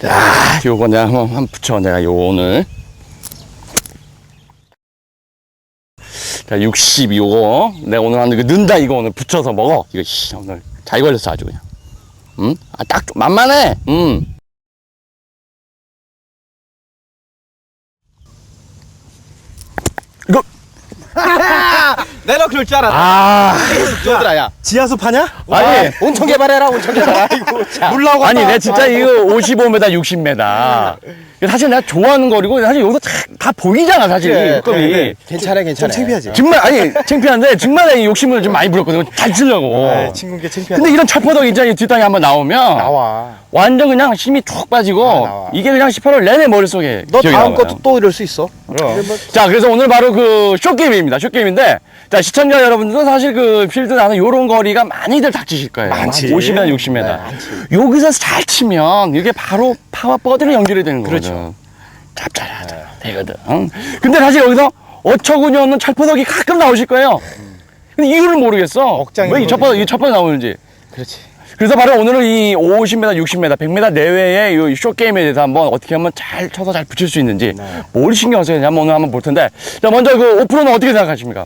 자, 요거 내가 한번, 한번 붙여. 내가 요 오늘. 자, 60 요거. 내가 오늘 하는 거 는다 이거 오늘 붙여서 먹어. 이거 씨, 오늘 잘 걸렸어 아주 그냥. 응? 아, 딱 만만해. 응. 이거 내가 그럴 줄 알았다. 아. 얘들아, 야. 지하수 파냐? 아니. 온천 개발해라, 온천 개발. 아이고, 자. 물 나오고 아니. 내가 진짜 이거 55m, 60m. 사실 내가 좋아하는 거리고 사실 여기서 다, 다 보이잖아, 사실. 그래, 이 급이. 그래. 괜찮아, 좀 괜찮아. 창피하지? 정말 아니 창피한데 정말 이 욕심을 좀 많이 부렸거든 잘 치려고 아, 친구께 창피하다. 근데 이런 철퍼덕 있잖아 이 뒷땅이 한번 나오면 나와. 완전 그냥 힘이 툭 빠지고 아, 나와. 이게 그냥 18월 내내 머릿속에 너 기억이 다음 남아요. 것도 또 이럴 수 있어. 그럼. 자 그래서 오늘 바로 그 쇼게임입니다 쇼게임인데 자 시청자 여러분들도 사실 그 필드 나는 요런 거리가 많이들 닥치실 거예요 많지. 50m 60m 여기서 잘 치면 이게 바로 파워 버드로 연결이 되는 거거든 그렇 죠. 짭짤하죠 되거든 응? 근데 사실 여기서 어처구니 없는 철퍼덕이 가끔 나오실 거예요 근데 이유를 모르겠어 억장이 왜이 철퍼덕 이 철퍼덕 나오는지 그렇지. 그래서 바로 오늘은 이 50m, 60m, 100m 내외의 이 쇼게임에 대해서 한번 어떻게 하면 잘 쳐서 잘 붙일 수 있는지 뭘 신경 써야 되냐 한번 오늘 한번 볼 텐데 자 먼저 그 오프로는 어떻게 생각하십니까?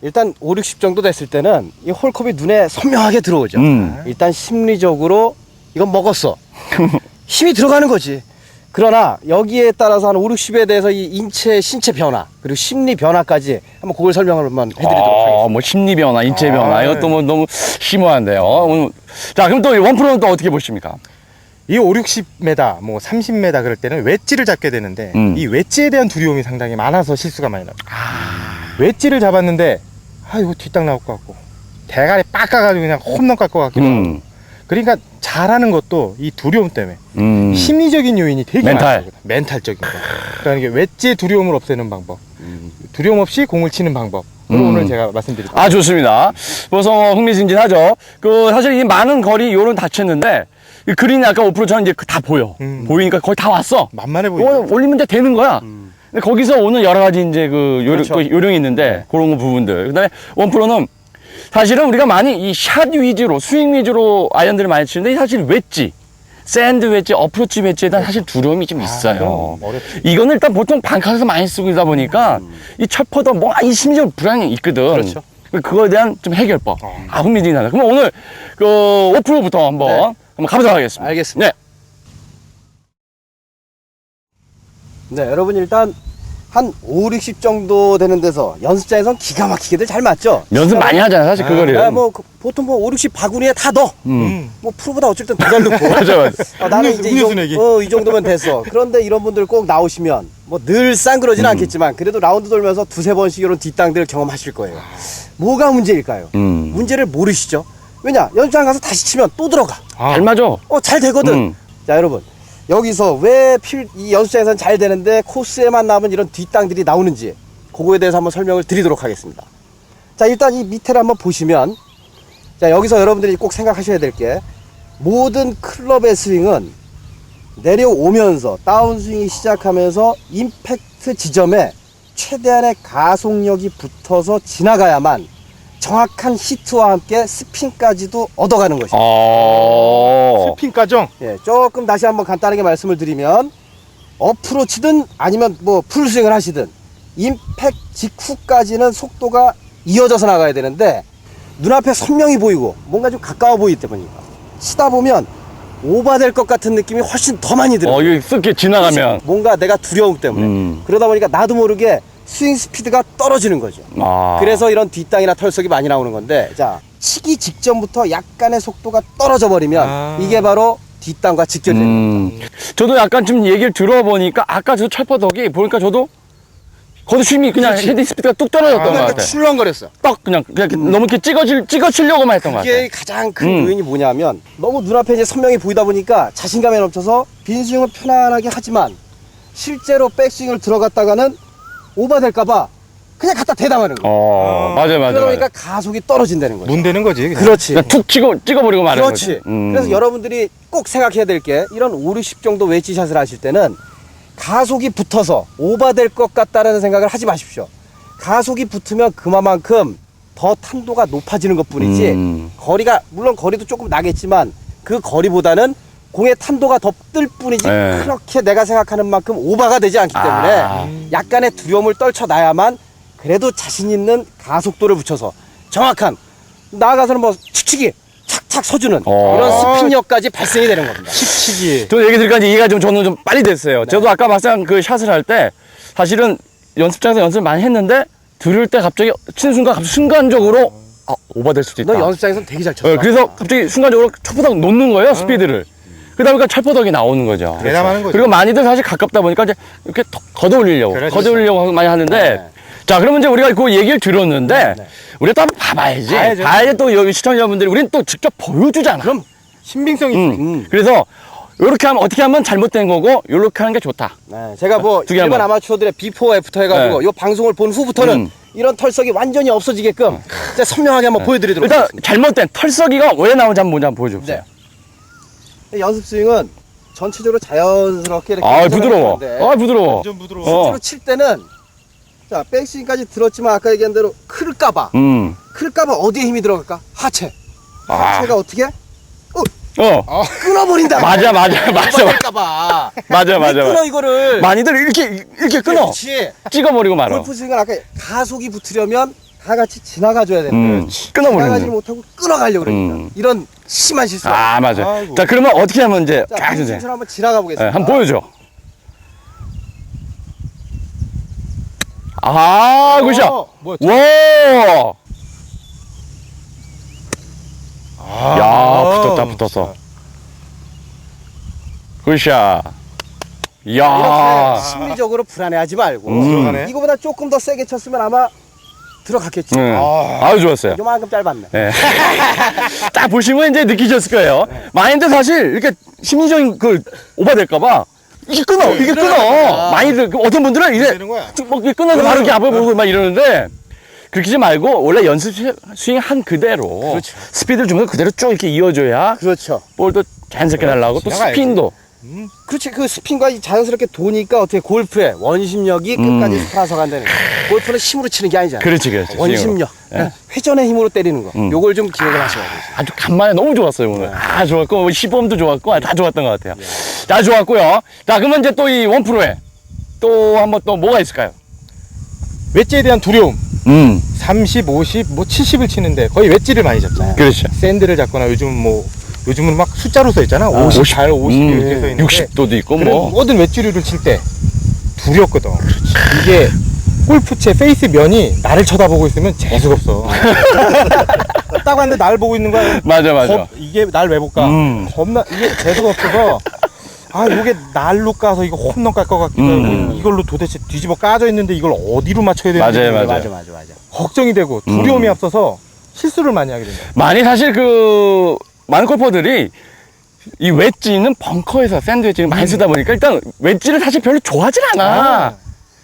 일단 5, 60 정도 됐을 때는 이 홀컵이 눈에 선명하게 들어오죠. 음. 일단 심리적으로 이건 먹었어. 힘이 들어가는 거지. 그러나 여기에 따라서 한 5, 60에 대해서 이 인체 신체 변화 그리고 심리 변화까지 한번 그걸 설명을 한번 해드리도록 하겠습니다. 아, 뭐 심리 변화, 인체 아, 변화 네. 이것도 뭐 너무 심오한데요. 오늘 자 그럼 또이 원프로는 또 어떻게 보십니까? 이 5, 60m, 뭐 30m 그럴 때는 웨지를 잡게 되는데 음. 이 웨지에 대한 두려움이 상당히 많아서 실수가 많이 나요. 아. 웨지를 잡았는데 아 이거 뒷땅 나올 것 같고 대가리 빡 가가지고 그냥 홈런 갈것 같기도 하고 음, 그러니까 잘하는 것도 이 두려움 때문에 음. 심리적인 요인이 되게 멘탈. 많아요. 멘탈적인 거. 그러니까 이게 웨지의 두려움을 없애는 방법, 두려움 없이 공을 치는 방법. 을 음. 오늘 제가 말씀드릴게요. 아 좋습니다. 그래서 흥미진진하죠. 그 사실 이 많은 거리 요런 다쳤는데 이 그린이 아까 오프로 저는 이제 다 보여. 음. 보이니까 거의 다 왔어. 만만해 보이죠. 이거 올리면 이제 되는 거야. 근데 거기서 오는 여러 가지 이제 그 요령, 그렇죠. 그 요령이 있는데 그런 거 부분들. 그다음에 원프로는 사실은 우리가 많이 이 샷 위주로 스윙 위주로 아이언들을 많이 치는데 사실 웨지, 샌드 웨지, 어프로치 웨지에 대한 사실 두려움이 좀 있어요. 그럼 어렵지. 이거는 일단 보통 방카에서 많이 쓰고 있다 보니까 이 첫퍼도 뭐이 심리적 불안이 있거든. 그렇죠. 그거에 대한 좀 해결법. 어. 아, 흥미진하다. 그럼 오늘 그 오프로부터 한번 네. 한번 가보도록 하겠습니다. 알겠습니다. 네. 네, 여러분 일단 한 5, 60 정도 되는 데서 연습장에선 기가 막히게들 잘 맞죠? 연습 많이 하잖아, 사실 그거를. 야, 뭐 그- 보통 뭐 5, 60 바구니에 다 넣어. 음. 음. 뭐 프로보다 어쨌든 더잘 넣고. 맞아, 맞아. 어, 나는 음료수, 이제 이, 음료수 정, 내기. 어, 이 정도면 됐어. 그런데 이런 분들 꼭 나오시면 뭐 늘상 그러진 않겠지만 그래도 라운드 돌면서 두세 번씩 이런 뒷땅들을 경험하실 거예요. 뭐가 문제일까요? 음. 문제를 모르시죠? 왜냐? 연습장 가서 다시 치면 또 들어가. 아, 잘 맞아. 어, 잘 되거든. 음. 자, 여러분. 여기서 왜 필, 이 연습장에서는 잘 되는데 코스에만 남은 이런 뒷땅들이 나오는지 그거에 대해서 한번 설명을 드리도록 하겠습니다. 자, 일단 이 밑에를 한번 보시면 자, 여기서 여러분들이 꼭 생각하셔야 될 게 모든 클럽의 스윙은 내려오면서 다운스윙이 시작하면서 임팩트 지점에 최대한의 가속력이 붙어서 지나가야만 정확한 히트와 함께 스핀까지도 얻어가는 것입니다. 어. 스핀 과정. 예, 조금 다시 한번 간단하게 말씀을 드리면 어프로치든 아니면 뭐 풀스윙을 하시든 임팩 직후까지는 속도가 이어져서 나가야 되는데 눈앞에 선명히 보이고 뭔가 좀 가까워 보이기 때문입니다. 치다 보면 오버될 것 같은 느낌이 훨씬 더 많이 들어요. 어, 이거 쓱게 지나가면. 뭔가 내가 두려움 때문에 음. 그러다 보니까 나도 모르게 스윙 스피드가 떨어지는 거죠. 아. 그래서 이런 뒷땅이나 털썩이 많이 나오는 건데 자 치기 직전부터 약간의 속도가 떨어져 버리면 아. 이게 바로 뒷땅과 직결되는 겁니다. 음. 저도 약간 좀 얘기를 들어보니까 아까 저 철퍼덕이 보니까 저도 거기 쉼이 그냥 헤딩 스피드가 뚝 떨어졌던 것 그러니까 같아. 출렁거렸어. 떡 그냥 그냥 이렇게 너무 이렇게 찍어질 찍어치려고만 했던 것 같아. 이게 가장 큰 음. 요인이 뭐냐면 너무 눈앞에 이제 선명히 보이다 보니까 자신감에 넘쳐서 빈스윙을 편안하게 하지만 실제로 백스윙을 들어갔다가는 오버될까봐 그냥 갖다 대담하는 거예요. 어, 맞아요, 맞아요. 그러니까 맞아요. 가속이 떨어진다는 거죠. 문대는 거지. 그냥. 그렇지. 그러니까 툭 치고 찍어버리고 말하는 그렇지. 거지. 음. 그래서 여러분들이 꼭 생각해야 될 게 이런 5, 60 정도 웨지샷을 하실 때는 가속이 붙어서 오버될 것 같다는 생각을 하지 마십시오. 가속이 붙으면 그만큼 더 탄도가 높아지는 것 뿐이지 음. 거리가 물론 거리도 조금 나겠지만 그 거리보다는 공의 탄도가 더 뜰 뿐이지 네. 그렇게 내가 생각하는 만큼 오버가 되지 않기 때문에 아. 약간의 두려움을 떨쳐놔야만 그래도 자신 있는 가속도를 붙여서 정확한 나아가서는 뭐 치치기 착착 서주는 어. 이런 스핀력까지 발생이 되는 겁니다. 칩치기. 저 얘기 들으니까 이해가 좀 저는 좀 빨리 됐어요. 저도 아까 막상 그 샷을 할 때 사실은 연습장에서 연습을 많이 했는데 들을 때 갑자기 치는 순간 갑자기 순간적으로 아, 오버될 수도 있다. 너 연습장에서는 되게 잘 쳤어. 어, 그래서 갑자기 순간적으로 첫포덕 놓는 거예요, 스피드를. 그러다 보니까 철포덕이 나오는 거죠. 대담하는 거죠. 그리고 많이들 사실 가깝다 보니까 이제 이렇게 더- 걷어 올리려고, 그렇죠. 걷어 올리려고 많이 하는데, 네. 자, 그러면 이제 우리가 그 얘기를 들었는데, 네. 우리가 또 한번 봐봐야지. 봐야죠. 봐야지 또 여기 시청자분들이 우리는 또 직접 보여주잖아. 그럼 신빙성이 음. 있어. 음. 그래서, 이렇게 하면 어떻게 하면 잘못된 거고, 이렇게 하는 게 좋다. 네, 제가 뭐 두개 일반 한번. 아마추어들의 비포 애프터 해가지고 네. 이 방송을 본 후부터는 음. 이런 털썩이 완전히 없어지게끔 이제 선명하게 한번 보여드리도록 일단 하겠습니다. 잘못된 털썩이가 왜 나오는지 한번 먼저 한번 보여줘보세요. 네. 연습 스윙은 전체적으로 자연스럽게 이렇게 아, 부드러워. 아, 부드러워. 완전 부드러워. 어. 실제로 칠 때는 자 백스윙까지 들었지만 아까 얘기한 대로 클까봐 음. 클까봐 어디에 힘이 들어갈까? 하체. 아. 하체가 어떻게? 어. 끊어버린다. 맞아, 맞아, 맞아. 오버될까봐. 맞아, 맞아, 끊어 맞아. 이거를. 많이들 이렇게, 이렇게 끊어. 그렇지. 찍어버리고 말아. 골프 스윙은 아까 가속이 붙으려면 다 같이 지나가줘야 되는데 음, 지나가지 끊어버리는 거. 못하고 끊어가려고 그러니까 음. 이런 심한 실수. 아, 맞아. 아이고. 자, 그러면 어떻게 하면 이제 자, 쫙. 빈슨처럼 한번 지나가 네, 보겠습니다. 한번 보여줘. 아, 굿샷. 어, 뭐, 와! 아, 야, 붙었다, 붙었어. 굿샷. 이렇게 심리적으로 불안해하지 말고 음. 들어가네. 이거보다 조금 더 세게 쳤으면 아마 들어갔겠지. 응. 아. 아유, 좋았어요. 요만큼 짧았네. 네. 딱 보시면 이제 느끼셨을 거예요. 많이들 사실 이렇게 심리적인 그 오버될까봐 이게 끊어, 이게 끊어. 많이들 그 어떤 분들은 이래 되는 거야. 뭐 이렇게 끊어서 바로 이렇게 앞을 보고 막 이러는데 그렇게 하지 말고 원래 연습 시- 스윙 한 그대로 그렇죠. 스피드를 주면서 그대로 쭉 이렇게 이어줘야 그렇죠. 볼도 자연스럽게 날라가고 또 지나가야지. 스핀도 음. 그렇지. 그 스핀과 이 자연스럽게 도니까 어떻게 골프의 원심력이 음. 끝까지 살아서 간다는 거야. 골프는 힘으로 치는 게 아니잖아. 그렇지 그렇지 원심력. 예. 회전의 힘으로 때리는 거. 음. 요걸 좀 기억을 하셔야 돼요. 아주 간만에 너무 좋았어요 오늘 아 좋았고 시범도 좋았고 아, 다 좋았던 것 같아요 다 좋았고요 자 그러면 이제 또 이 원프로에 또 한번 또 뭐가 있을까요 웨지에 대한 두려움. 음 30, 50, 뭐 70을 치는데 거의 웨지를 많이 잡잖아요. 그렇죠 샌드를 잡거나 요즘은 뭐 요즘은 막 숫자로 써 있잖아. 58, 50 음, 이렇게 써 있는데 60도도 있고 그런 뭐 모든 웨지류를 칠 때 두렵거든. 이게 골프채 페이스 면이 나를 쳐다보고 있으면 재수가 없어. 딱 왔는데 나를 보고 있는 거야. 맞아 맞아 겁- 이게 날 왜 볼까? 음. 겁나 이게 재수가 없어서 아 이게 날로 까서 이거 홈런 깔 것 같기도 하고 음. 이걸로 도대체 뒤집어 까져 있는데 이걸 어디로 맞춰야 되는지 맞아요, 맞아요. 맞아, 맞아, 맞아. 걱정이 되고 두려움이 음. 앞서서 실수를 많이 하게 된다. 많이 사실 그 많은 골퍼들이 이 웨지는 벙커에서 샌드 웨지를 많이 쓰다 보니까 일단 웨지를 사실 별로 좋아하진 않아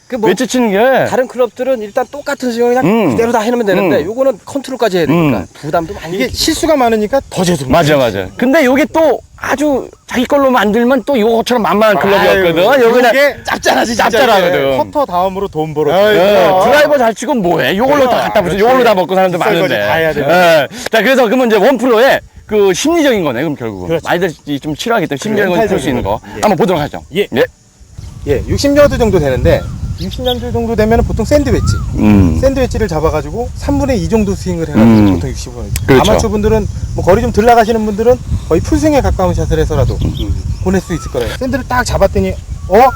그뭐 웨지 치는 게 다른 클럽들은 일단 똑같은 스윙을 그냥 음. 그대로 다 해놓으면 되는데 음. 요거는 컨트롤까지 해야 되니까 음. 부담도 많이 이게 느끼죠. 실수가 많으니까 더 재수. 맞아 맞아 근데 요게 또 아주 자기 걸로 만들면 또 요거처럼 만만한 클럽이었거든 요거 그냥 요게 짭짤하지 짭짤하거든 퍼터 다음으로 돈 벌어. 예, 드라이버 잘 치고 뭐해? 요걸로 다 갖다 붙여. 요걸로 다 먹고 사람들 비싼 많은데. 거지, 다 해야 되는데. 예. 자, 그래서 그러면 이제 원프로의 그 심리적인 거네, 그럼 결국은. 그렇지. 많이들 이좀 싫어하기 때문에 심리적인 걸 풀 수 있는 거. 예. 한번 보도록 하죠. 예. 예. 예, 60야드 정도 되는데 60야드 정도 되면 보통 샌드 웨지. 음. 샌드 웨지를 잡아가지고 3분의 2 정도 스윙을 해가지고 음. 보통 60분. 그렇죠. 아마추어 분들은 뭐 거리 좀 들 나가시는 분들은 거의 풀스윙에 가까운 샷을 해서라도 보낼 수 있을 거예요. 샌드를 딱 잡았더니 어?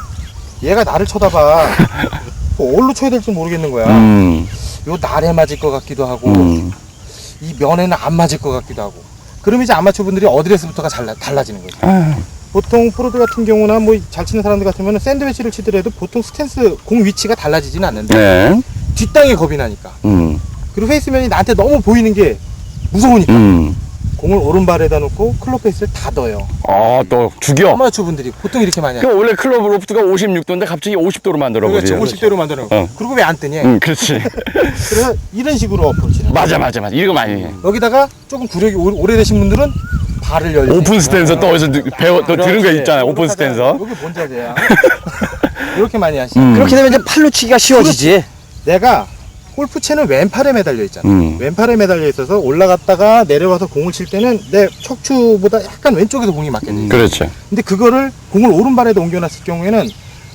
얘가 나를 쳐다봐. 뭐 어디로 쳐야 될지 모르겠는 거야. 음. 요 날에 맞을 것 같기도 하고 음. 이 면에는 안 맞을 것 같기도 하고. 그럼 이제 아마추어 분들이 어드레스부터가 달라, 달라지는 거죠. 아, 보통 프로들 같은 경우나 뭐 잘 치는 사람들 같으면 샌드위치를 치더라도 보통 스탠스 공 위치가 달라지지는 않는데 네. 뒷땅이 겁이 나니까 음. 그리고 페이스면이 나한테 너무 보이는 게 무서우니까 음. 공을 오른발에다 놓고 클럽 페이스를 다 넣어요 아, 또 죽여. 아마추어 분들이 보통 이렇게 많이 그 해요 원래 클럽 로프트가 56도인데 갑자기 50도로 만들어 버려. 그렇죠 50대로 만들어 놓고 어. 그리고 왜 안 뜨냐 응, 그렇지. 그래서 이런 식으로 어프로치를 해요. 맞아, 맞아, 맞아. 이거 많이 해. 여기다가 조금 구력이 오- 오래되신 분들은 발을 열고 오픈 스탠서 또 어디서 느- 배워, 또 들은 거 있잖아요. 오픈 스탠서. 여기 뭔 자세야 이렇게 많이 하시죠 음. 그렇게 되면 이제 팔로 치기가 쉬워지지. 내가 골프채는 왼팔에 매달려 있잖아. 음. 왼팔에 매달려 있어서 올라갔다가 내려와서 공을 칠 때는 내 척추보다 약간 왼쪽에서 공이 맞게 돼. 있어. 그렇죠. 근데 그거를 공을 오른발에다 옮겨놨을 경우에는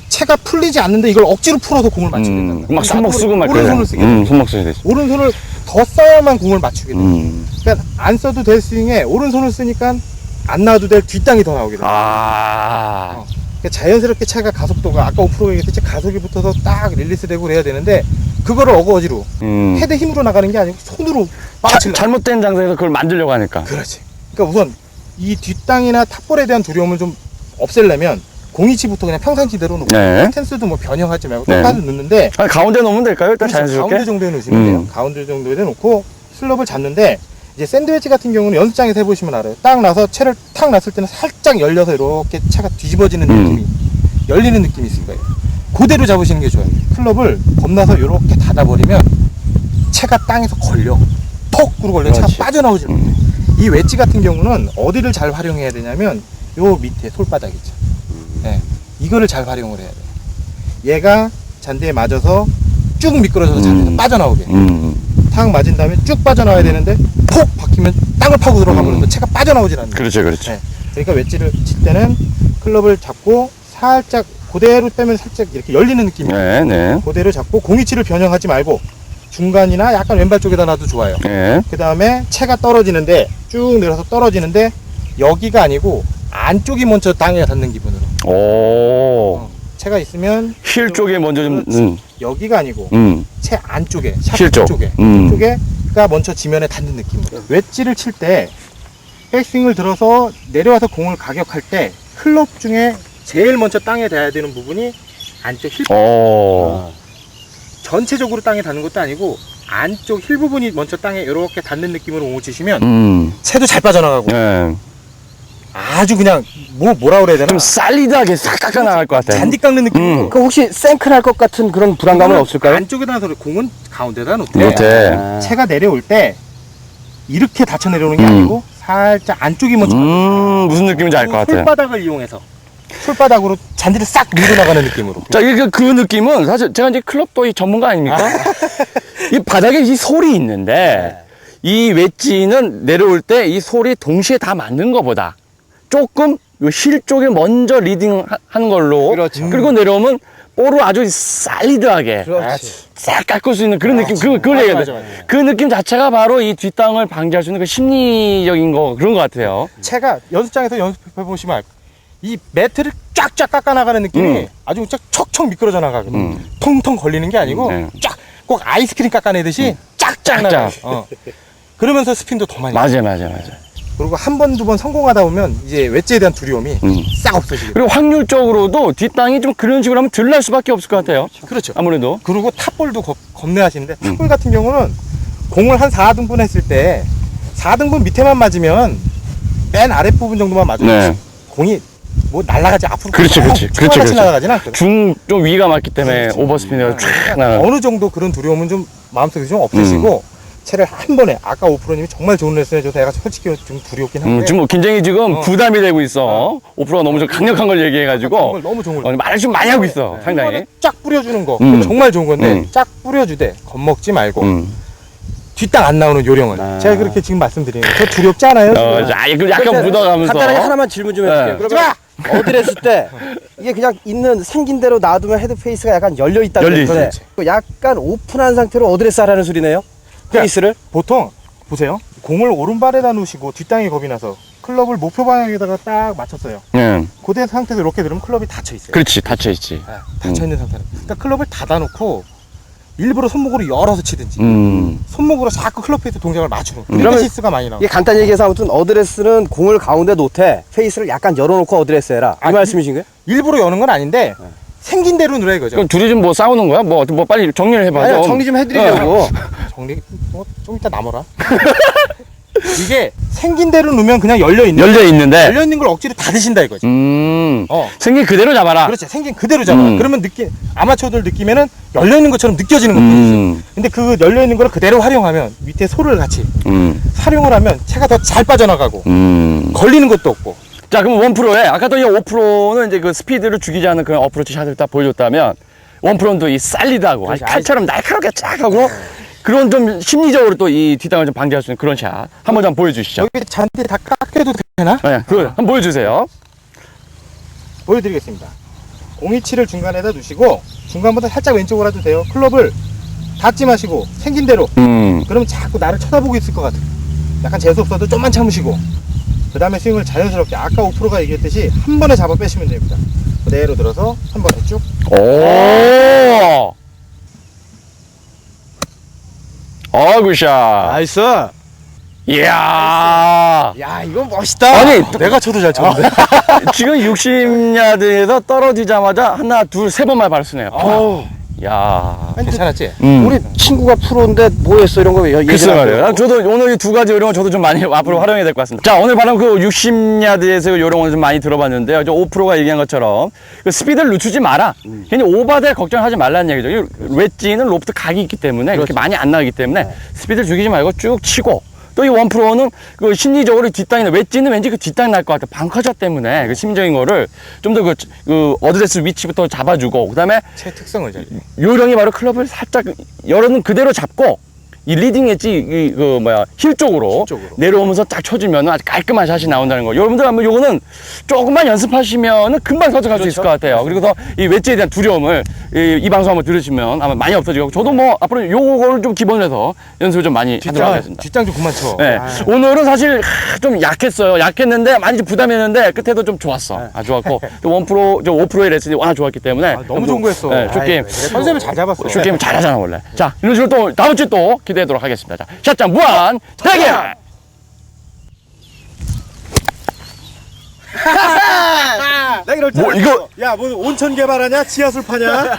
채가 풀리지 않는데 이걸 억지로 풀어서 공을 맞추게 된다. 음, 막 손목 쓰고 막 오른손을. 쓰게 음, 손목 쓰게 됐어. 오른손을 더 써야만 공을 맞추게 돼. 음. 그러니까 안 써도 될 스윙에 오른손을 쓰니까 안 나와도 될 뒷땅이 더 나오게 돼. 아. 어. 그러니까 자연스럽게 차가 가속도가 아까 오프로 얘기했듯이 가속이 붙어서 딱 릴리스 되고 그래야 되는데 그거를 어거지로 음. 헤드 힘으로 나가는 게 아니고 손으로 자, 빠치려. 잘못된 장소에서 그걸 만들려고 하니까. 그렇지. 그러니까 우선 이 뒷땅이나 탑볼에 대한 두려움을 좀 없애려면 공이치부터 그냥 평상시대로 놓고 네. 스탠스도 뭐 변형하지 말고 네. 똑같이 놓는데 아니, 가운데 놓으면 될까요? 일단 그렇죠. 자연스럽게. 가운데 정도에 놓으시면 음. 돼요. 가운데 정도에 놓고 슬럽을 잡는데 이제 샌드위치 같은 경우는 연습장에서 해보시면 알아요. 딱 나서 채를 탁 놨을 때는 살짝 열려서 이렇게 차가 뒤집어지는 음. 느낌이 열리는 느낌이 있을 거예요. 그대로 잡으시는 게 좋아요. 클럽을 겁나서 이렇게 닫아버리면 채가 땅에서 걸려. 톡! 그러고 걸려. 차가 그렇지. 빠져나오지 못해. 음. 이 웨지 같은 경우는 어디를 잘 활용해야 되냐면 요 밑에 솔바닥 있죠. 예. 이거를 잘 활용을 해야 돼요. 얘가 잔디에 맞아서 쭉 미끄러져서 잔디에서 음. 빠져나오게. 음. 탁 맞은 다음에 쭉 빠져나와야 되는데 톡 박히면 땅을 파고 들어가 버리면 음. 채가 빠져나오질 않는. 그렇죠, 그렇죠. 네. 그러니까 웨지를 칠 때는 클럽을 잡고 살짝 그대로 빼면 살짝 이렇게 열리는 느낌이에요. 네, 네. 그대로 잡고 공위치를 변형하지 말고 중간이나 약간 왼발 쪽에다 놔도 좋아요. 네. 그 다음에 채가 떨어지는데 쭉 내려서 떨어지는데 여기가 아니고 안쪽이 먼저 땅에 닿는 기분으로 오. 어. 채가 있으면 힐 쪽에 먼저 좀. 음. 여기가 아니고 음. 채 안쪽에 쪽. 쪽에 음. 쪽에가 먼저 지면에 닿는 느낌으로 웨지를 칠 때 백스윙을 들어서 내려와서 공을 가격할 때 클럽 중에 제일 먼저 땅에 닿아야 되는 부분이 안쪽 힐 오. 전체적으로 땅에 닿는 것도 아니고 안쪽 힐 부분이 먼저 땅에 이렇게 닿는 느낌으로 공을 치시면 음. 채도 잘 빠져나가고 네. 아주 그냥 뭐 뭐라 그래야 되나 좀 살리드하게 싹 깎아 나갈 것 같아요. 잔디 깎는 느낌으로 음. 그 혹시 생크날 것 같은 그런 불안감은 없을까요? 안쪽에다 놔서 공은 가운데다 놓대 못해. 아. 채가 내려올 때 이렇게 닫혀 내려오는 게 음. 아니고 살짝 안쪽이 먼저 음, 무슨 느낌인지 알 것 같아요. 솔바닥을 이용해서 솔바닥으로 잔디를 싹 밀고 나가는 느낌으로 자, 이게 그 느낌은 사실 제가 이제 클럽도 이 전문가 아닙니까? 이 바닥에 이 솔이 있는데 이 웨지는 내려올 때 이 솔이 동시에 다 맞는 것보다 조금 요실 쪽에 먼저 리딩 하- 하는 걸로 그렇죠. 리고 내려오면 볼을 아주 살리드하게 그렇지. 싹 깎을 수 있는 그런 느낌 그, 그걸 맞아, 얘기해야 맞아, 돼. 맞아. 그 느낌 자체가 바로 이 뒷땅을 방지할 수 있는 그 심리적인 거 그런 것 같아요. 채가 연습장에서 연습해 보시면 알- 이 매트를 쫙쫙 깎아 나가는 느낌이 음. 아주 쫙 척척 미끄러져 나가거든요. 음. 통통 걸리는 게 아니고 네. 쫙 꼭 아이스크림 깎아내듯이 쫙쫙 쫙쫙. 나가. 어. 그러면서 스핀도 더 많이. 맞아요, 맞아요, 맞아요. 그리고 한 번 두 번 성공하다 보면 이제 웨지에 대한 두려움이 음. 싹 없어지게. 그리고 확률적으로도 뒷땅이 좀 그런 식으로 하면 덜날 수밖에 없을 것 같아요. 그렇죠. 아무래도. 그리고 탑볼도 겁, 겁내하시는데 음. 탑볼 같은 경우는 공을 한 4등분 했을 때 4등분 밑에만 맞으면 맨 아랫부분 정도만 맞으면 네. 공이 뭐 날아가지 앞으로 그렇지, 그렇지. 쭉 그렇지, 하나씩 그렇지. 날아가진 않거든. 중, 좀 위가 맞기 때문에 그렇지. 오버스핀이 쫙 나가. 어느 정도 그런 두려움은 좀 마음속에 좀 없으시고 음. 채를 한 번에 아까 오프로님이 정말 좋은 레슨을 줘서 내가 솔직히 좀 두렵긴 한데 음, 지금 굉장히 지금 어. 부담이 되고 있어. 오프로가 너무 좀 강력한 걸 얘기해가지고. 정말 너무 좋은 거 어, 말을 좀 많이 하고 있어, 한 상당히. 번에 쫙 뿌려주는 거 음. 정말 좋은 건데 음. 쫙 뿌려주되 겁먹지 말고 음. 뒷땅 안 나오는 요령을 아. 제가 그렇게 지금 말씀드리는 거예요. 저 두렵지 않아요? 어, 지금? 자, 그 약간 묻어가면서. 간단하게 하나만 질문 좀 해볼게요. 네. 그러면 어드레스 때 이게 그냥 있는 생긴 대로 놔두면 헤드 페이스가 약간 열려 있다 열려 그랬는데 있어. 약간 오픈한 상태로 어드레스 하라는 소리네요. 페이스를 보통 보세요. 공을 오른발에다 놓으시고 뒷땅이 겁이 나서 클럽을 목표 방향에다가 딱 맞췄어요. 예. 고대 상태에서 이렇게 들으면 클럽이 닫혀 있어요. 그렇지, 닫혀 있지. 네, 닫혀 있는 상태로. 그러니까 클럽을 닫아놓고 일부러 손목으로 열어서 치든지 음. 손목으로 자꾸 클럽 페이스 동작을 맞추는 음. 그러면 시스가 많이 나와. 이게 간단히 얘기해서 아무튼 어드레스는 공을 가운데 놓되 페이스를 약간 열어놓고 어드레스 해라 이 아, 말씀이신 거예요? 일부러 여는 건 아닌데 생긴 대로 누라 이거죠. 그럼 둘이 좀 뭐 싸우는 거야? 뭐, 뭐 빨리 정리를 해봐. 아니 좀. 정리 좀 해드리려고 정리 뭐, 좀 이따 남아라. 이게 생긴 대로 놓으면 그냥 열려 있는 열려 있는데. 열려 있는 걸 억지로 닫으신다 이거죠. 음. 어. 생긴 그대로 잡아라. 그렇지 생긴 그대로 잡아. 음. 그러면 느끼 아마추어들 느끼면은 열려 있는 것처럼 느껴지는 것도 있어요. 음. 근데 그 열려 있는 걸 그대로 활용하면 밑에 소를 같이 음. 활용을 하면 채가 더 잘 빠져나가고 음. 걸리는 것도 없고. 자, 그럼 원 프로에 아까 또이 5%는 이제 그 스피드를 죽이지 않는 그런 어프로치 샷을 딱 보여줬다면 원프론도 이 살리드하고 아니, 그렇지. 칼처럼 날카롭게 쫙 하고 그런 좀 심리적으로 또 이 뒷땅을 좀 방지할 수 있는 그런 샷 한번 좀 보여주시죠. 여기 잔디 다 깎여도 되나? 네, 그거 한번 보여주세요. 보여드리겠습니다. 027을 중간에다 두시고 중간보다 살짝 왼쪽으로 해도 돼요. 클럽을 닫지 마시고 생긴 대로 음. 그러면 자꾸 나를 쳐다보고 있을 것 같아. 약간 재수 없어도 좀만 참으시고 그 다음에 스윙을 자연스럽게 아까 5%가 얘기했듯이 한 번에 잡아 빼시면 됩니다. 그대로 들어서 한 번에 쭉 오. 어, 굿샷. 나이스. 이야. 야, 이거 멋있다. 아니, 내가 쳐도 잘 쳤는데. 지금 60야드에서 떨어지자마자 하나, 둘, 세 번만 발수네요. 어우, 야. 괜찮았지? 음. 우리 친구가 프로인데 뭐 했어 이런 거 예- 글쎄 말이에요. 안 저도 오늘 이 두 가지 요령은 저도 좀 많이 앞으로 활용해야 될 것 같습니다. 자, 오늘 바로 그 60야드에서 요령을 좀 많이 들어봤는데요. 저 5%가 얘기한 것처럼 그 스피드를 늦추지 마라. 괜히 오바될 걱정하지 말라는 얘기죠. 이 웨지는 로프트 각이 있기 때문에 그렇게 많이 안 나가기 때문에 스피드를 죽이지 말고 쭉 치고 또 이 원프로는 그 심리적으로 뒷땅이나 웨지는 왠지 그 뒷땅이 날 것 같아. 방커샷 때문에 그 심리적인 거를 좀 더 그, 그 어드레스 위치부터 잡아주고 그다음에 제 특성을 잘. 요령이 바로 클럽을 살짝 열어는 그대로 잡고 이 리딩 엣지 이, 그 뭐야 힐 쪽으로, 쪽으로. 내려오면서 딱 쳐주면 아주 깔끔한 샷이 나온다는 거. 여러분들 한번 요거는 조금만 연습하시면은 금방 설정할 수 있을 것 같아요. 그리고 더이 웨지에 대한 두려움을 이, 이 방송 한번 들으시면 아마 많이 없어지고 저도 뭐 앞으로 요거를 좀 기본으로 해서 연습을 좀 많이 하도록 뒷장, 하겠습니다. 뒷장 좀 그만 쳐. 네. 아, 오늘은 사실 하, 좀 약했어요. 약했는데 많이 좀 부담했는데 끝에도 좀 좋았어. 아 좋았고 또 원프로 저 5%의 레슨이 워낙 좋았기 때문에 아, 너무 좋은 거 했어. 네, 쇼게임 컨셉을 잘 잡았어. 쇼게임 잘하잖아 원래. 자 이런 식으로 또 다음 주에 또 기대 하도록 하겠습니다. 자 샷장 무한 대결. 나 이럴 뭐, 이거- 야, 뭐 온천 개발하냐? 지하술 파냐?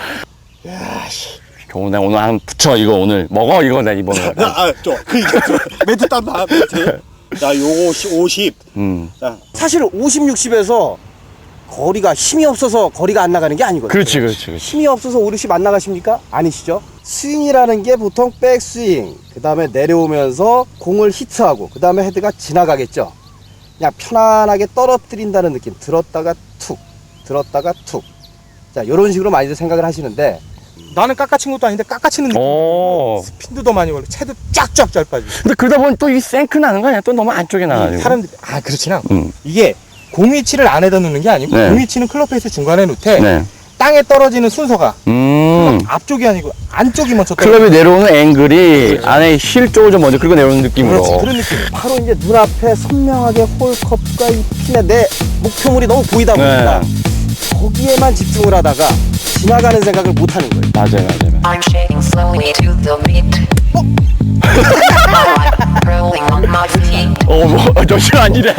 경호 내가 오늘 한 붙여 이거 오늘 먹어 이거 내 이번에. 아, 저, 그, 이제, 멘트 딴다, 멘트. 자, 요거 50. 음 자, 사실 50, 60에서 거리가 힘이 없어서 거리가 안 나가는 게 아니거든요. 그렇지 그렇지 그렇지. 힘이 없어서 오르시 안 나가십니까? 아니시죠? 스윙이라는 게 보통 백스윙, 그 다음에 내려오면서 공을 히트하고, 그 다음에 헤드가 지나가겠죠? 그냥 편안하게 떨어뜨린다는 느낌. 들었다가 툭, 들었다가 툭. 자, 이런 식으로 많이들 생각을 하시는데, 나는 깎아친 것도 아닌데 깎아치는 느낌. 오. 스핀도 더 많이 걸려. 채도 쫙쫙 잘 빠지고. 근데 그러다 보니 또이 생크 나는 거 아니야? 또 너무 안쪽에 나가지고. 사람들이 아 않고 음. 이게 공위치를 안에다 놓는 게 아니고 네. 공위치는 클럽 페이스 중간에 놓되 네. 땅에 떨어지는 순서가 음. 앞쪽이 아니고 안쪽이 먼저 떨어져. 클럽이 내려오는 앵글이 안에 힐 쪽을 좀 먼저 긁어 내려오는 느낌으로. 그렇지 그런 느낌. 바로 이제 눈앞에 선명하게 홀컵과 이 핀의 내 목표물이 너무 보이다 보니까, 거기에만 집중을 하다가, 지나가는 생각을 못 하는 거예요. 맞아요, 맞아요. I'm shaking slowly to the beat. I'm rolling on my feet. 어, 뭐, 잠시만 아니래.